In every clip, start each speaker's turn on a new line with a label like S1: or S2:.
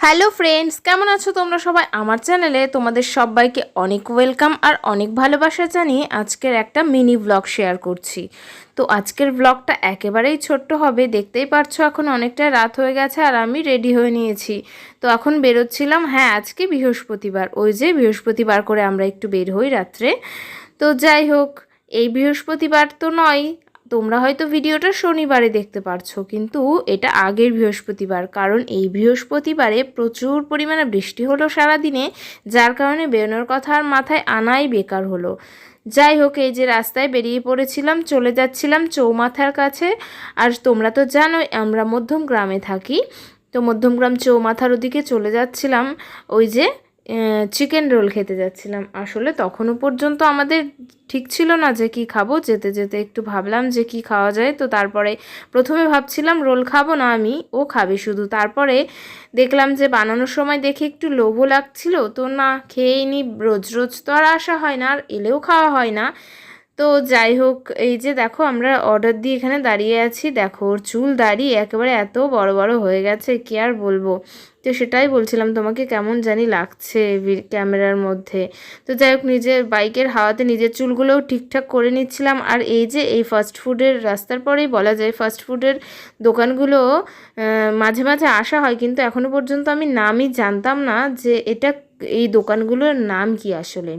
S1: Hello friends, কেমন আছো তোমরা সবাই? আমার চ্যানেলে তোমাদের সবাইকে অনেক ওয়েলকাম আর অনেক ভালোবাসা জানিয়ে আজকের একটা মিনি ব্লগ শেয়ার করছি। তো আজকের ব্লগটা একেবারেই ছোট্ট হবে, দেখতেই পারছ এখন অনেকটা রাত হয়ে গেছে আর আমি রেডি হয়ে নিয়েছি। তো এখন বেরোচ্ছিলাম হ্যাঁ আজকে বৃহস্পতিবার, ওই যে বৃহস্পতিবার করে আমরা একটু বের হই রাত্রে। তো যাই হোক, এই বৃহস্পতিবার তো নয় তোমরা হয়তো ভিডিওটা শনিবারে দেখতে পারছ, কিন্তু এটা আগের বৃহস্পতিবার, কারণ এই বৃহস্পতিবারে প্রচুর পরিমাণে বৃষ্টি হলো সারাদিনে, যার কারণে বেরোনোর কথা আর মাথায় আনাই বেকার হলো। যাই হোক, এই যে রাস্তায় বেরিয়ে পড়েছিলাম, চলে যাচ্ছিলাম চৌমাথার কাছে। আর তোমরা তো জানোই, আমরা মধ্যম গ্রামে থাকি, তো মধ্যমগ্রাম চৌমাথার ওদিকে চলে যাচ্ছিলাম, ওই যে চিকেন রোল খেতে যাচ্ছিলাম। আসলে তখনও পর্যন্ত আমাদের ঠিক ছিল না যে কি খাব। যেতে যেতে একটু ভাবলাম যে কি খাওয়া যায়। তো তারপরে প্রথমে ভাবছিলাম রোল খাব না আমি, ও খাবে শুধু। তারপরে দেখলাম যে বানানোর সময় দেখে একটু লোভও লাগছিল। তো না খেয়েই নি। রোজ রোজ তো আর আসা হয় না, আর এলেও খাওয়া হয় না। তো যাই হোক, এই যে দেখো আমরা অর্ডার দিয়ে এখানে দাঁড়িয়ে আছি। দেখো, ওর চুল দাঁড়িয়ে একেবারে এত বড় বড় হয়ে গেছে, কি আর বলব? তো সেটাই বলছিলাম, তোমাকে কেমন জানি লাগছে ক্যামেরার মধ্যে। তো যাই হোক, নিজের বাইকের হাওয়াতে নিজের চুলগুলোও ঠিকঠাক করে নিচ্ছিলাম। আর এই যে এই ফাস্ট ফুডের রাস্তার পরেই বলা যায় ফাস্ট ফুডের দোকানগুলো মাঝে মাঝে আসা হয়, কিন্তু এখনও পর্যন্ত আমি নামই জানতাম না যে এটা এই দোকানগুলোর নাম কি আসলে।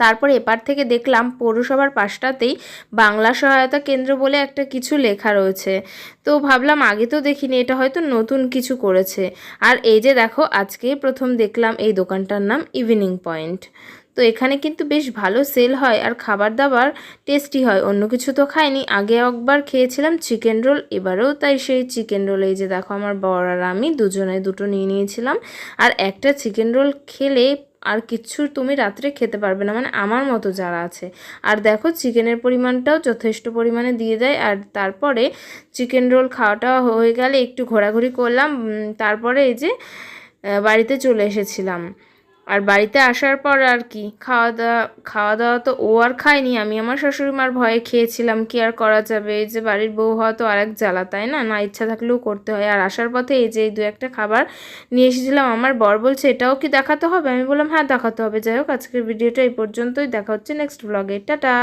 S1: তারপর এপার থেকে দেখলাম পৌরসভার পাশটাতেই বাংলা সহায়তা কেন্দ্র বলে একটা কিছু লেখা রয়েছে। তো ভাবলাম আগে তো দেখিনি, এটা হয়তো নতুন কিছু করেছে। আর এই যে দেখো, আজকেই প্রথম দেখলাম এই দোকানটার নাম ইভিনিং পয়েন্ট তো এখানে কিন্তু বেশ ভালো সেল হয় আর খাবার দাবার টেস্টি হয়। অন্য কিছু তো খাইনি, আগে একবার খেয়েছিলাম চিকেন রোল এবারেও তাই সেই চিকেন রোল এই যে দেখো আমার বড় আর আমি দুজনে দুটো নিয়ে নিয়েছিলাম। আর একটা চিকেন রোল খেলে আর কিচ্ছু তুমি রাত্রে খেতে পারবে না। মানে আমার মতো যারা আছে। আর দেখো, চিকেনের পরিমাণটাও যথেষ্ট পরিমাণে দিয়ে দেয়। আর তারপরে চিকেন রোল খাওয়াটা হয়ে গেলে একটু ঘোরাঘুরি করলাম। তারপরে এই যে বাড়িতে চলে এসেছিলাম। আর বাড়িতে আসার পর আর কি, খাওয়া দাওয়া খাওয়া দাওয়া তো ও আর খায়নি, আমি আমার শাশুড়ি মার ভয়ে খেয়েছিলাম, কি আর করা যাবে, এই যে বাড়ির বউ হওয়া তো আরেক জ্বালা, তাই না? না, ইচ্ছা থাকলেও করতে হয়। আর আসার পথে এই যে দু একটা খাবার নিয়ে এসেছিলাম, আমার বর বলছে, এটাও কি দেখাতে হবে? আমি বললাম হ্যাঁ দেখাতে হবে। যাই হোক, আজকের ভিডিওটা এই পর্যন্তই, দেখা হচ্ছে নেক্সট ব্লগে টাটা!